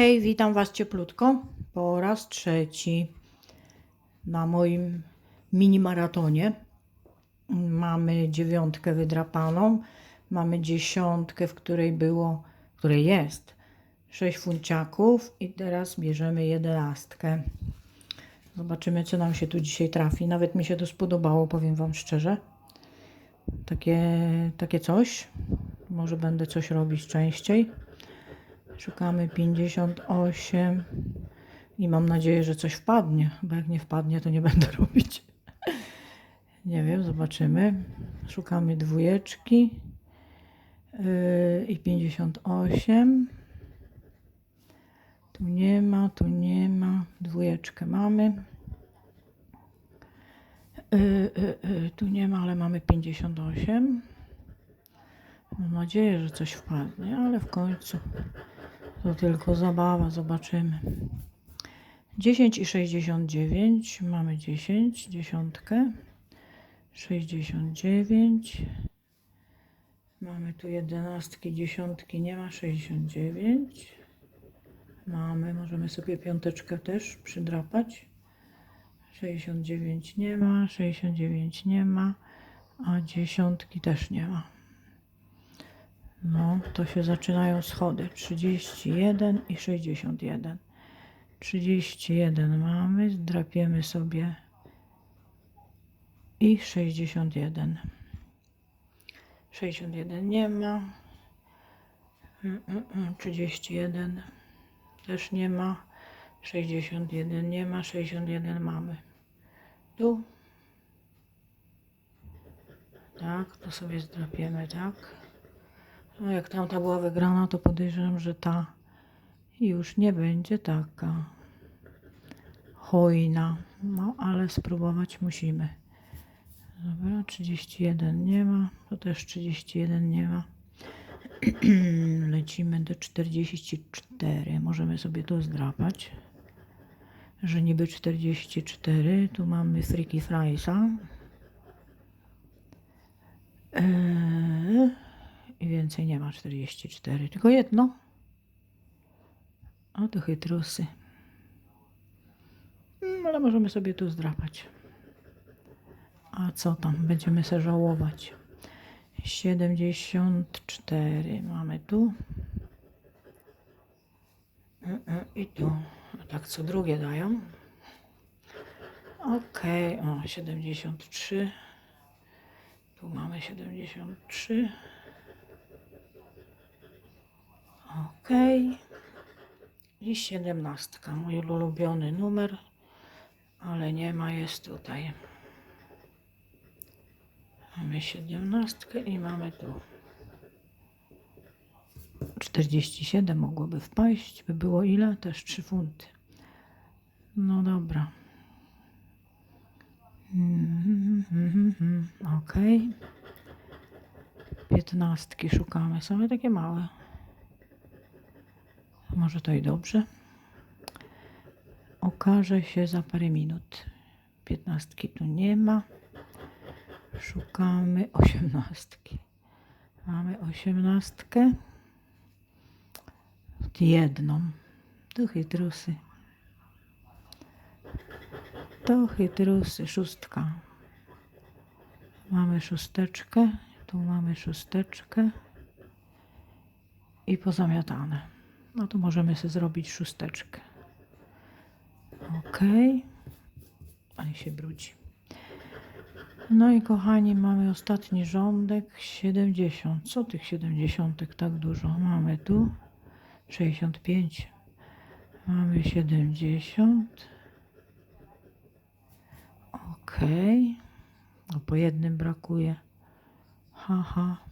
hej, witam Was cieplutko po raz trzeci na moim mini maratonie. Mamy dziewiątkę wydrapaną, mamy dziesiątkę, w której było, w której jest sześć funciaków i teraz bierzemy jedenastkę. Zobaczymy, co nam się tu dzisiaj trafi. Nawet mi się to spodobało, powiem Wam szczerze. Takie, takie coś. Może będę coś robić częściej. Szukamy 58 i mam nadzieję, że coś wpadnie, bo jak nie wpadnie, to nie będę robić. Nie wiem, zobaczymy. Szukamy dwójeczki yy, i 58. Tu nie ma, tu nie ma. Dwójeczkę mamy. Yy, yy, yy, tu nie ma, ale mamy 58. Mam nadzieję, że coś wpadnie, ale w końcu to tylko zabawa, zobaczymy. 10 i 69, mamy 10, dziesiątkę, 69, mamy tu jedenastki, dziesiątki, nie ma 69, mamy, możemy sobie piąteczkę też przydrapać, 69 nie ma, 69 nie ma, a dziesiątki też nie ma. No, to się zaczynają schody. 31 i 61. 31 mamy, zdrapiemy sobie i 61. 61 nie ma. Mm, mm, mm, 31 też nie ma. 61 nie ma. 61 mamy. Tu. Tak, to sobie zdrapiemy, tak. No jak tamta była wygrana, to podejrzewam, że ta już nie będzie taka hojna. No, ale spróbować musimy. Dobra, 31 nie ma, to też 31 nie ma. Lecimy do 44. Możemy sobie to zdrapać, że niby 44. Tu mamy Freaky Friesa. Eee, i więcej nie ma 44, tylko jedno. O, to chytrusy. Mm, Ale możemy sobie tu zdrapać. A co tam? Będziemy se żałować. 74 mamy tu. Mm, mm, I tu. Tak co drugie dają. Okej, o 73. Tu mamy 73. Ok. I siedemnastka, mój ulubiony numer, ale nie ma, jest tutaj. Mamy siedemnastkę i mamy tu. 47 mogłoby wpaść, by było ile? Też 3 funty. No dobra. Ok. Piętnastki szukamy, same takie małe. Może to i dobrze. Okaże się za parę minut. Piętnastki tu nie ma. Szukamy osiemnastki. Mamy osiemnastkę. Jedną. To chytrusy. To chytrusy. Szóstka. Mamy szósteczkę. Tu mamy szósteczkę. I pozamiatane. No to możemy sobie zrobić szósteczkę. Ok. Ale się brudzi. No i kochani, mamy ostatni rządek 70. Co tych 70 tak dużo? Mamy tu 65. Mamy 70. Ok. No po jednym brakuje. Haha.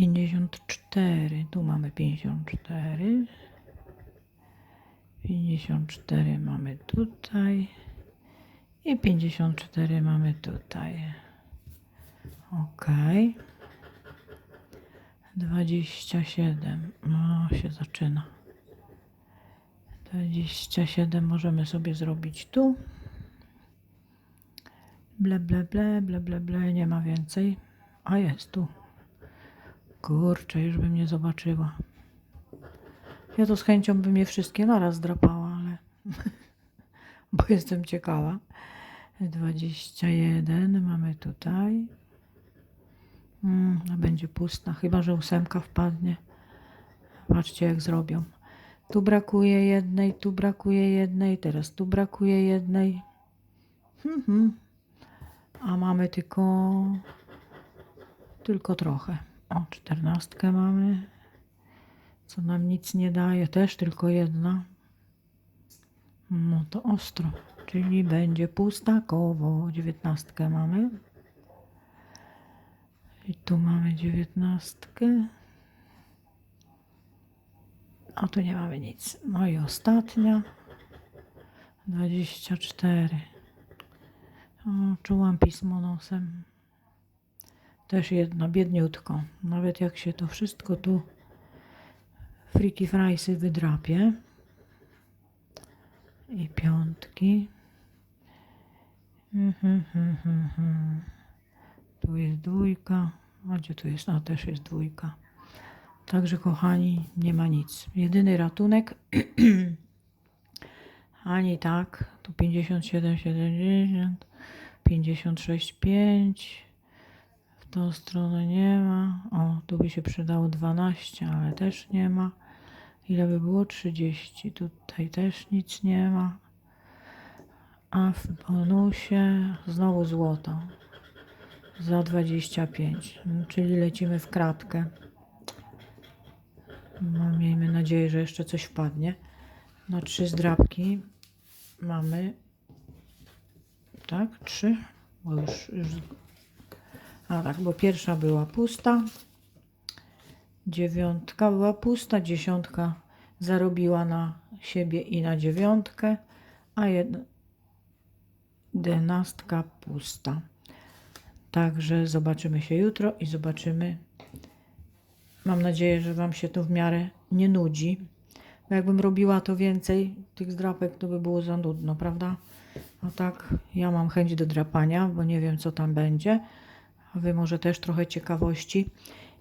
54. Tu mamy 54. 54 mamy tutaj. I 54 mamy tutaj. Ok. 27. No, się zaczyna. 27 możemy sobie zrobić tu. Ble, ble, ble, ble, ble, ble. Nie ma więcej. A jest tu. Kurczę, już bym nie zobaczyła. Ja to z chęcią bym je wszystkie naraz drapała, ale bo jestem ciekawa. 21 mamy tutaj. Mm, będzie pusta, chyba że ósemka wpadnie. Patrzcie, jak zrobią. Tu brakuje jednej, tu brakuje jednej, teraz tu brakuje jednej. Mhm. A mamy tylko tylko trochę. O, czternastkę mamy. Co nam nic nie daje, też tylko jedna. No to ostro, czyli będzie pustakowo. Dziewiętnastkę mamy. I tu mamy dziewiętnastkę. A tu nie mamy nic. No i ostatnia. 24. O, czułam pismo nosem. Też jedna, biedniutko. Nawet jak się to wszystko tu friki frajsy wydrapie. I piątki. Mhm, mhm, mhm. Tu jest dwójka. A gdzie tu jest? A też jest dwójka. Także kochani, nie ma nic. Jedyny ratunek. Ani tak. Tu 57, 70, 56, 5. Tą stronę nie ma. O, tu by się przydało 12, ale też nie ma. Ile by było? 30. Tutaj też nic nie ma. A w bonusie znowu złoto. Za 25. No, Czyli lecimy w kratkę. No, miejmy nadzieję, że jeszcze coś wpadnie. Na trzy zdrabki mamy. Tak, trzy. Bo już, już. A tak, bo pierwsza była pusta. Dziewiątka była pusta. Dziesiątka zarobiła na siebie i na dziewiątkę. A jed- jedenastka pusta. Także zobaczymy się jutro i zobaczymy. Mam nadzieję, że Wam się to w miarę nie nudzi. Bo jakbym robiła to więcej tych zdrapek, to by było za nudno, prawda? A tak, ja mam chęć do drapania, bo nie wiem, co tam będzie. A Wy może też trochę ciekawości.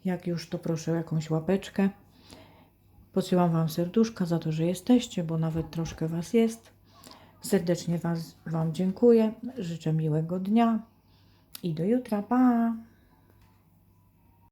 Jak już, to proszę o jakąś łapeczkę. Posyłam Wam serduszka za to, że jesteście, bo nawet troszkę Was jest. Serdecznie was, Wam dziękuję. Życzę miłego dnia i do jutra. Pa!